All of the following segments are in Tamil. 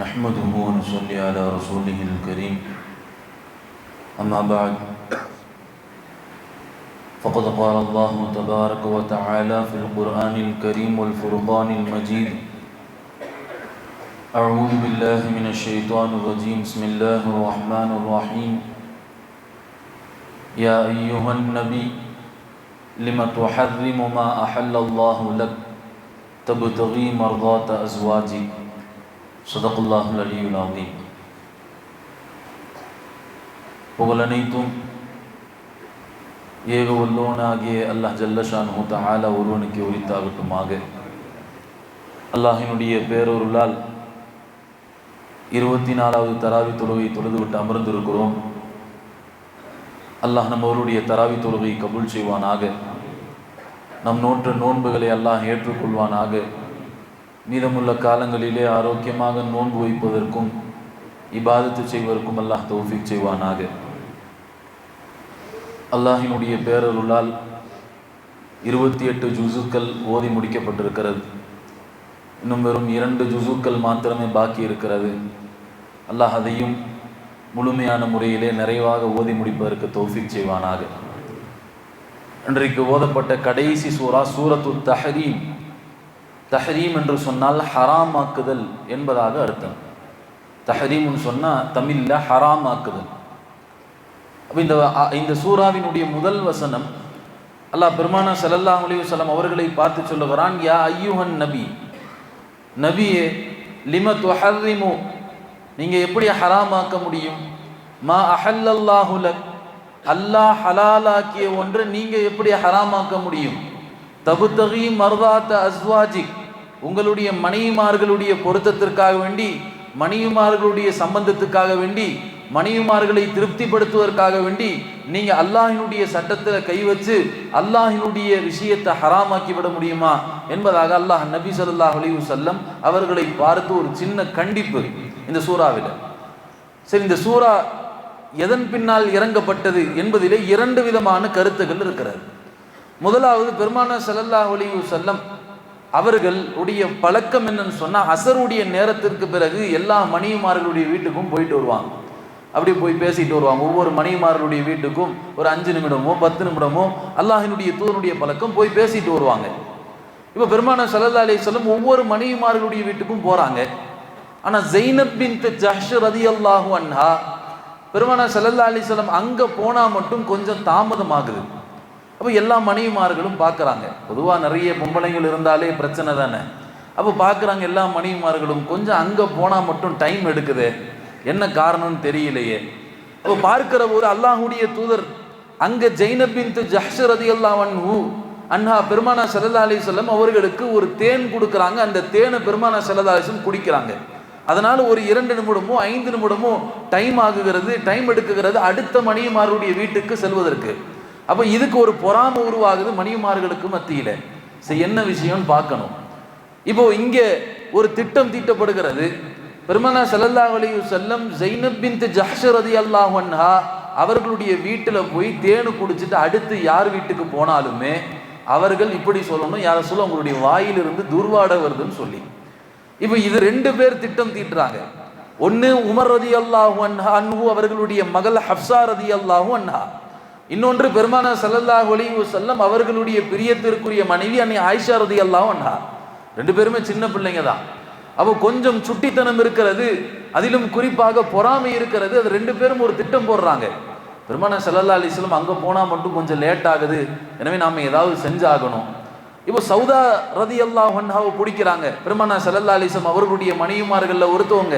نحمده ونصلي على رسوله الكريم. أما بعد فقد قال الله تبارك وتعالى في القرآن الكريم والفرقان المجيد أعوذ بالله من الشيطان الرجيم. بسم الله الرحمن الرحيم. يا أيها النبي لم تحرم ما أحل الله لك؟ تبتغي مرضات أزواجك. சதகுல்லாஹுல் அலியுல் ஆதீம் புகழனைத்தும் ஏக உள்ளோனாகிய அல்லாஹ் ஜல்லஷான் ஹூத்த ஆலா ஒருவனுக்கு உரித்தாகட்டுமாக. அல்லாஹினுடைய பேரொருளால் இருபத்தி நாலாவது தராவி தொழுகை விட்டு அமர்ந்திருக்கிறோம். அல்லாஹ் நம்மவருடைய தராவி தொழுகை கபுல் செய்வானாக. நம் நோற்ற நோன்புகளை அல்லாஹ் ஏற்றுக்கொள்வானாக. மீதமுள்ள காலங்களிலே ஆரோக்கியமாக நோன்பு வைப்பதற்கும் இபாதத்து செய்வதற்கும் அல்லாஹ் தௌஃபிக் செய்வானாக. அல்லாஹினுடைய பேரருளால் இருபத்தி எட்டு ஜுசுக்கள் ஓதி முடிக்கப்பட்டிருக்கிறது. இன்னும் வெறும் இரண்டு ஜுசுக்கள் மாத்திரமே பாக்கி இருக்கிறது. அல்லாஹ் அதையும் முழுமையான முறையிலே நிறைவாக ஓதி முடிப்பதற்கு தௌஃபிக் செய்வானாக. இன்றைக்கு ஓதப்பட்ட கடைசி சூரா சூரத்து தஹரீம். தஹரீம் என்று சொன்னால் ஹராமாக்குதல் என்பதாக அர்த்தம். தஹரீம்னு சொன்னால் தமிழில் ஹராமாக்குதல். அப்போ இந்த இந்த சூறாவினுடைய முதல் வசனம் அல்லாஹ் பெருமானா சல்லல்லாஹ் அலிவசலம் அவர்களை பார்த்து சொல்லுகிறான் யா ஐயுஹன் நபி நபியே லிம துஹர்ரிமு நீங்கள் எப்படி ஹராமாக்க முடியும்? மா அஹல்லல்லாஹுலக் அல்லாஹ் ஹலாலாக்கிய ஒன்று நீங்கள் எப்படி ஹராமாக்க முடியும்? தபுத்தகி மர்தாத்த அஸ்வாஜிக் உங்களுடைய மனைவிமார்களுடைய பொருத்தத்திற்காக வேண்டி மனைவிமார்களுடைய சம்பந்தத்துக்காக வேண்டி மனைவிமார்களை திருப்திப்படுத்துவதற்காக வேண்டி நீங்கள் அல்லாஹினுடைய சட்டத்தில் கை வச்சு அல்லாஹினுடைய விஷயத்தை ஹராமாக்கி விட முடியுமா? என்பதாக அல்லாஹ் நபி சொல்லாஹ் அலிவு செல்லம் அவர்களை பார்த்து ஒரு சின்ன கண்டிப்பு இந்த சூறாவில். சரி இந்த சூறா எதன் பின்னால் இறங்கப்பட்டது என்பதிலே இரண்டு விதமான கருத்துகள் இருக்கிறது. முதலாவது பெருமான சல்லல்லா ஒலிவு செல்லம் அவர்களுடைய பழக்கம் என்னன்னு சொன்னால் அசருடைய நேரத்திற்கு பிறகு எல்லா மணியுமார்களுடைய வீட்டுக்கும் போயிட்டு வருவாங்க. அப்படி போய் பேசிட்டு வருவாங்க. ஒவ்வொரு மணிமார்களுடைய வீட்டுக்கும் ஒரு அஞ்சு நிமிடமோ பத்து நிமிடமோ அல்லாஹினுடைய தூதனுடைய பழக்கம் போய் பேசிட்டு வருவாங்க. இப்போ பெருமான சல்லா அலி சொல்லும் ஒவ்வொரு மணிமார்களுடைய வீட்டுக்கும் போகிறாங்க ஆனால் ஜெயினப்பின் ஜஹ் ரதி அல்லாஹூ அன்ஹா பெருமான சல்லல்லா அலி சொல்லம் அங்கே போனால் மட்டும் கொஞ்சம் தாமதமாகுது. அப்போ எல்லா மணிமார்களும் பார்க்குறாங்க. பொதுவாக நிறைய பொம்பளைங்கள் இருந்தாலே பிரச்சனை தானே. அப்போ பார்க்குறாங்க எல்லா மணிமார்களும் கொஞ்சம் அங்கே போனால் மட்டும் டைம் எடுக்குது. என்ன காரணம்னு தெரியலையே. அப்போ பார்க்கிற ஒரு அல்லாஹுடைய தூதர் அங்கே ஜெய்னபின் ஜஹ்ஷர் ரதி அல்லாவன் ஊ அண்ணா பெருமானா சல்லா அலிசல்லம் அவர்களுக்கு ஒரு தேன் கொடுக்குறாங்க. அந்த தேனை பெருமானா சல்லா அலிசம் குடிக்கிறாங்க. அதனால் ஒரு இரண்டு நிமிடமோ ஐந்து நிமிடமோ டைம் ஆகுகிறது டைம் எடுக்குகிறது அடுத்த மணியமாருடைய வீட்டுக்கு செல்வதற்கு. அப்போ இதுக்கு ஒரு பொறாம உருவாகுது மணியமார்களுக்கு மத்தியில். சரி என்ன விஷயம்னு பார்க்கணும். இப்போ இங்கே ஒரு திட்டம் தீட்டப்படுகிறது. பெருமனா சல்லல்லா அலி செல்லம் ஜெய்னப் பின் ஜஹர் ரதி அல்லாஹன்ஹா அவர்களுடைய வீட்டில் போய் தேனு குடிச்சிட்டு அடுத்து யார் வீட்டுக்கு போனாலுமே அவர்கள் இப்படி சொல்லணும் யாரை சொல்ல உங்களுடைய வாயிலிருந்து துர்வாட வருதுன்னு சொல்லி. இப்போ இது ரெண்டு பேர் திட்டம் தீட்டுறாங்க. ஒன்று உமர் ரதி அல்லாஹு அன்ஹா அன்ஹு அவர்களுடைய மகள் ஹப்சா ரதி அல்லாஹு அன்ஹா. இன்னொன்று பெருமான சல்லல்லாஹ் ஒலிவு செல்லம் அவர்களுடைய பிரியத்திற்குரிய மனைவி அன்னை ஆயிஷா ரதி அல்லாஹு ரெண்டு பேருமே சின்ன பிள்ளைங்க தான். அப்போ கொஞ்சம் சுட்டித்தனம் இருக்கிறது அதிலும் குறிப்பாக பொறாமை இருக்கிறது அது ரெண்டு பேரும் ஒரு திட்டம் போடுறாங்க. பெருமான சல்லல்லா அலிஸ்லம் அங்கே போனால் மட்டும் கொஞ்சம் லேட் ஆகுது. எனவே நாம் ஏதாவது செஞ்சாகணும். இப்போ சவுதா ரதி அல்லாஹ் ஒன்ஹாவை பிடிக்கிறாங்க பெருமானா சல்லல்லா அலிஸ்லம் அவர்களுடைய மனைவிமார்களில் ஒருத்தவங்க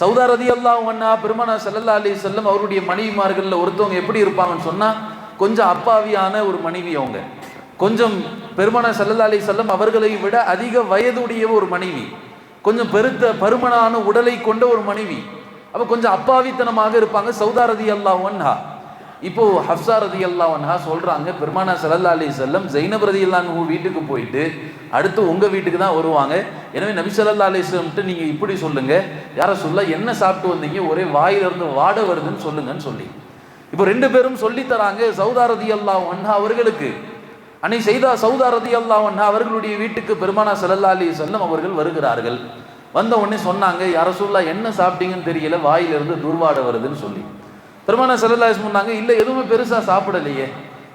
சவுதா ரதி அல்லாஹ் ஒன்னா பெருமானா சல்லல்லா அலி செல்லம் அவருடைய மனைவிமார்களில் ஒருத்தவங்க எப்படி இருப்பாங்கன்னு சொன்னால் கொஞ்சம் அப்பாவியான ஒரு மனைவி அவங்க. கொஞ்சம் பெருமானா சல்லல்லா அலி செல்லம் அவர்களை விட அதிக வயதுடைய ஒரு மனைவி. கொஞ்சம் பெருத்த பருமனான உடலை கொண்ட ஒரு மனைவி. அப்போ கொஞ்சம் அப்பாவித்தனமாக இருப்பாங்க சவுதா ரதி அல்லாஹ் இப்போ ஹப்சா ரதி அல்லாஹா சொல்கிறாங்க சொல்றாங்க பெருமானா சல்லா அலி செல்லம் ஜெயினப் ரதி அல்லாஹூ வீட்டுக்கு போயிட்டு அடுத்து உங்க வீட்டுக்கு தான் வருவாங்க. எனவே நபி சல்லா செல்லம்ட்டு நீங்க இப்படி சொல்லுங்க. யார சொல்ல என்ன சாப்பிட்டு வந்தீங்க? ஒரே வாயிலிருந்து வாட வருதுன்னு சொல்லுங்கன்னு சொல்லி. இப்போ ரெண்டு பேரும் சொல்லி தராங்க சவுதா ரதி அல்லா ஒன்னா அவர்களுக்கு. அன்னை செய்தா சவுதா ரதி அல்லா ஒன்னா அவர்களுடைய வீட்டுக்கு பெருமானா சல்லா அலி செல்லம் அவர்கள் வருகிறார்கள். வந்த உடனே சொன்னாங்க யார சொல்லா என்ன சாப்பிட்டீங்கன்னு தெரியல வாயிலிருந்து துர்வாட வருதுன்னு சொல்லி. பெருமான செல்லல்லா சொன்னாங்க இல்லை எதுவுமே பெருசாக சாப்பிடலையே.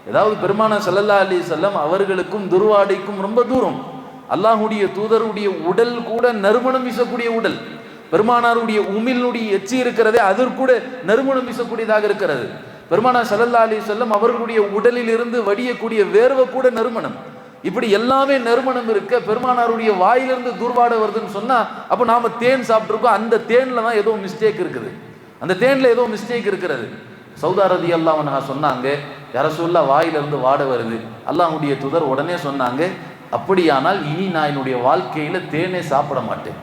ஏதாவது பெருமான செல்லல்லா அலி செல்லம் அவர்களுக்கும் துர்வாடைக்கும் ரொம்ப தூரம். அல்லாஹுடைய தூதருடைய உடல் கூட நறுமணம் வீசக்கூடிய உடல். பெருமானாருடைய உமிழ்னுடைய எச்சி இருக்கிறதே அதற்கூட நறுமணம் வீசக்கூடியதாக இருக்கிறது. பெருமானா சல்லல்லா அலி செல்லம் அவர்களுடைய உடலில் இருந்து வடியக்கூடிய வேர்வை கூட நறுமணம். இப்படி எல்லாமே நறுமணம் இருக்க பெருமானாருடைய வாயிலிருந்து தூர்வாட வருதுன்னு சொன்னா அப்போ நாம தேன் சாப்பிட்ருக்கோம் அந்த தேன்ல தான் ஏதோ மிஸ்டேக் இருக்குது. அந்த தேனில் ஏதோ மிஸ்டேக் இருக்கிறது. சௌதாரதி அல்லாஹ் சொன்னாங்க யாரசூல்லா வாயிலிருந்து வாட வருது. அல்லாஹுடைய துதர் உடனே சொன்னாங்க அப்படியானால் இனி நான் என்னுடைய வாழ்க்கையில தேனே சாப்பிட மாட்டேன்.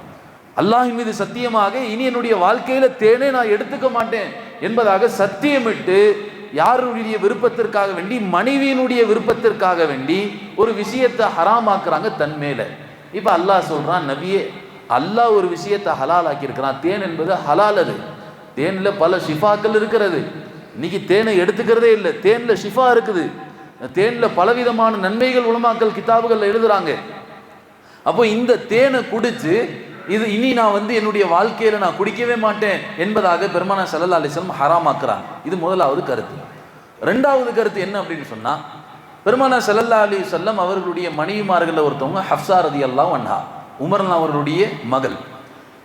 அல்லாஹின் மீது சத்தியமாக இனி என்னுடைய வாழ்க்கையில தேனே நான் எடுத்துக்க மாட்டேன். என்பதாக சத்தியமிட்டு யாருடைய விருப்பத்திற்காக வேண்டி மனைவியினுடைய விருப்பத்திற்காக வேண்டி ஒரு விஷயத்தை ஹராமாக்குறாங்க தன் மேல. இப்ப அல்லாஹ் சொல்றான் நபியே அல்லாஹ் ஒரு விஷயத்தை ஹலால் ஆக்கியிருக்கிறான் தேன் என்பது ஹலால் அது. தேனில் பல ஷிஃபாக்கள் இருக்கிறது. இன்னைக்கு தேனை எடுத்துக்கிறதே இல்லை. தேனில் ஷிஃபா இருக்குது. தேனில் பலவிதமான நன்மைகள் உலமாக்கல் கிதாபுகளில் எழுதுறாங்க. அப்போ இந்த தேனை குடிச்சு இது இனி நான் வந்து என்னுடைய வாழ்க்கையில நான் குடிக்கவே மாட்டேன் என்பதாக பெருமானா சல்லா அலிஸ்லம் ஹராமாக்குறாங்க. இது முதலாவது கருத்து. ரெண்டாவது கருத்து என்ன அப்படின்னு சொன்னா பெருமானா சல்லல்லா அலி சொல்லம் அவர்களுடைய மனைவிமார்களில் ஒருத்தவங்க ஹப்சா ரதி அல்லா வன்ஹா உமர்னா அவர்களுடைய மகள்.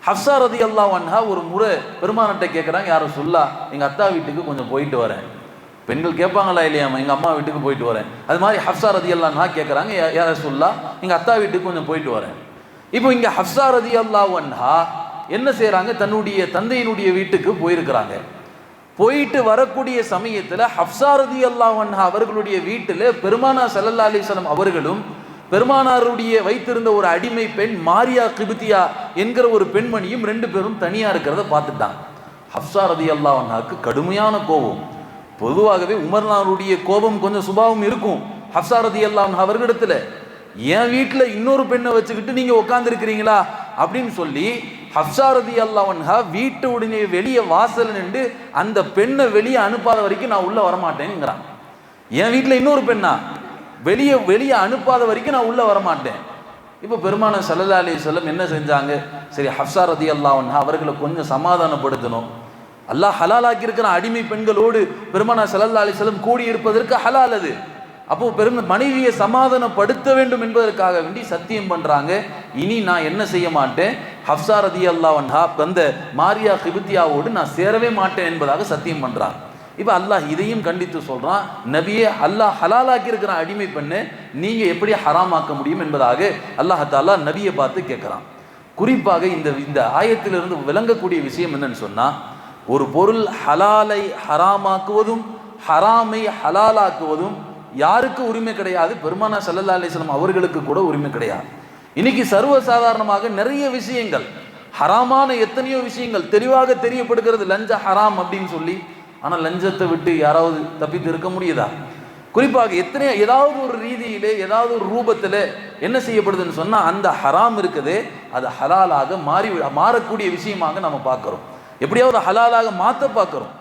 ஹப்சா ரதி அல்லா வன்ஹா ஒரு முறை பெருமானத்தை கேட்குறாங்க யாரும் சொல்லா? எங்கள் அத்தா வீட்டுக்கு கொஞ்சம் போயிட்டு வரேன். பெண்கள் கேட்பாங்களா இல்லையாம்மா எங்கள் அம்மா வீட்டுக்கு போயிட்டு வரேன். அது மாதிரி ஹப்சா ரதி அல்லான்ஹா கேட்குறாங்க யாரை சொல்லா எங்கள் அத்தா வீட்டுக்கு கொஞ்சம் போயிட்டு வரேன். இப்போ இங்கே ஹப்சா ரதி அல்லா வன்ஹா என்ன செய்கிறாங்க தன்னுடைய தந்தையினுடைய வீட்டுக்கு போயிருக்கிறாங்க. போயிட்டு வரக்கூடிய சமயத்தில் ஹப்சா ரதி அல்லா வன்ஹா அவர்களுடைய வீட்டில் பெருமானா சல்லல்லா அலிஸ்லாம் அவர்களும் பெருமானாருடைய வைத்திருந்த ஒரு அடிமை பெண் மாரியா கிபித்தியா என்கிற ஒரு பெண்மணியும் ரெண்டு பேரும் தனியாக இருக்கிறத பார்த்துட்டாங்க. ஹப்சா ரதி அல்லாஹாக்கு கடுமையான கோபம். பொதுவாகவே உமர்னாருடைய கோபம் கொஞ்சம் சுபாவம் இருக்கும். ஹப்சா ரதி அல்லாஹ் அவர்களிடத்துல என் வீட்டில் இன்னொரு பெண்ணை வச்சுக்கிட்டு நீங்கள் உட்காந்துருக்கிறீங்களா அப்படின்னு சொல்லி ஹப்சா ரதி அல்லாவன்ஹா வீட்டு உடனே வெளியே வாசல் நின்று அந்த பெண்ணை வெளியே அனுப்பாத வரைக்கும் நான் உள்ளே வரமாட்டேங்கிறான் என் வீட்டில் இன்னொரு பெண்ணா? வெளியே வெளியே அனுப்பாத வரைக்கும் நான் உள்ளே வரமாட்டேன். இப்போ பெருமான சல்லா அலி சொல்லம் என்ன செஞ்சாங்க? சரி ஹப்சா ரதி அல்லாஹ் அவர்களை கொஞ்சம் சமாதானப்படுத்தணும். அல்லாஹ் ஹலாலாக்கி இருக்கிற அடிமை பெண்களோடு பெருமானா சல்லா அலி சொல்லம் கூடியிருப்பதற்கு ஹலால் அது. அப்போ பெரும் மனைவியை சமாதானப்படுத்த வேண்டும் என்பதற்காக வேண்டி சத்தியம் பண்றாங்க. இனி நான் என்ன செய்ய மாட்டேன்? ஹப்சா ரதி அல்லாஹ் அந்த மாரியா கிபித்தியாவோடு நான் சேரவே மாட்டேன் என்பதாக சத்தியம் பண்றாங்க இப்போ அல்லாஹ் இதையும் கண்டித்து சொல்கிறான் நபியே அல்லாஹ் ஹலாலாக்கி இருக்கிற அடிமை பண்ணு நீங்கள் எப்படி ஹராமாக்க முடியும் என்பதாக அல்லாஹத்தாலா நபியை பார்த்து கேட்குறான். குறிப்பாக இந்த இந்த ஆயத்திலிருந்து விளங்கக்கூடிய விஷயம் என்னன்னு சொன்னால் ஒரு பொருள் ஹலாலை ஹராமாக்குவதும் ஹராமை ஹலாலாக்குவதும் யாருக்கு உரிமை கிடையாது? பெருமானா சல்லல்லா அலிஸ்லாம் அவர்களுக்கு கூட உரிமை கிடையாது. இன்னைக்கு சர்வசாதாரணமாக நிறைய விஷயங்கள் ஹராமான எத்தனையோ விஷயங்கள் தெளிவாக தெரியப்படுகிறது லஞ்ச ஹராம் அப்படின்னு சொல்லி ஆனால் லஞ்சத்தை விட்டு யாராவது தப்பித்து இருக்க முடியுதா? குறிப்பாக எத்தனை ஏதாவது ஒரு ரீதியிலே ஏதாவது ஒரு ரூபத்தில் என்ன செய்யப்படுதுன்னு சொன்னால் அந்த ஹராம் இருக்குது. அது ஹலாலாக மாறி மாறக்கூடிய விஷயமாக நம்ம பார்க்குறோம். எப்படியாவது ஹலாலாக மாற்ற பார்க்குறோம்.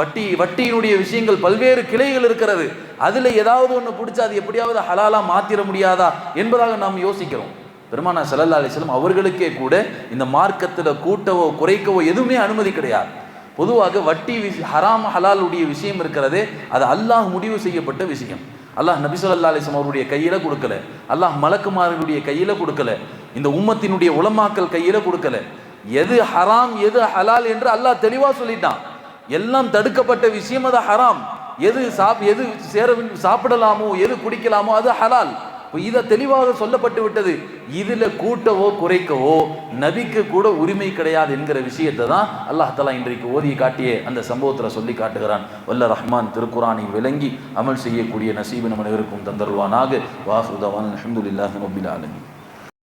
வட்டி வட்டியினுடைய விஷயங்கள் பல்வேறு கிளைகள் இருக்கிறது. அதில் ஏதாவது ஒன்று பிடிச்சா அது எப்படியாவது ஹலாலாக மாற்றிட முடியாதா என்பதாக நாம் யோசிக்கிறோம். பெருமானா சல்லல்லா அலிஸ்லம் அவர்களுக்கே கூட இந்த மார்க்கத்தில் கூட்டவோ குறைக்கவோ எதுவுமே அனுமதி கிடையாது. பொதுவாக வட்டி விஷ ஹராம் ஹலாலுடைய விஷயம் இருக்கிறதே. அது அல்லாஹ் முடிவு செய்யப்பட்ட விஷயம். அல்லாஹ் நபிசுல்லா அலிஸ்லாம் அவருடைய கையில் கொடுக்கல. அல்லாஹ் மலக்குமாரனுடைய கையில் கொடுக்கல. இந்த உம்மத்தினுடைய உலமாக்கல் கையில் கொடுக்கல. எது ஹராம் எது ஹலால் என்று அல்லாஹ் தெளிவாக சொல்லிட்டான். எல்லாம் தடுக்கப்பட்ட விஷயம் அது ஹராம். எது சாப் எது சேர சாப்பிடலாமோ எது குடிக்கலாமோ அது ஹலால். இதை தெளிவாக சொல்லப்பட்டு விட்டது. இதில் கூட்டவோ குறைக்கவோ நபிக்கு கூட உரிமை கிடையாது என்கிற விஷயத்தை தான் அல்லாஹ் தலா இன்றைக்கு ஓதி காட்டிய அந்த சம்பவத்தில் சொல்லி காட்டுகிறான். வல்ல ரஹ்மான் திருக்குறானை விளங்கி அமல் செய்யக்கூடிய நசீபு நம்ம இருக்கும் தந்தருவானாக வாசுதவான் அஹமதுல்லாஹ் நபில் ஆலமி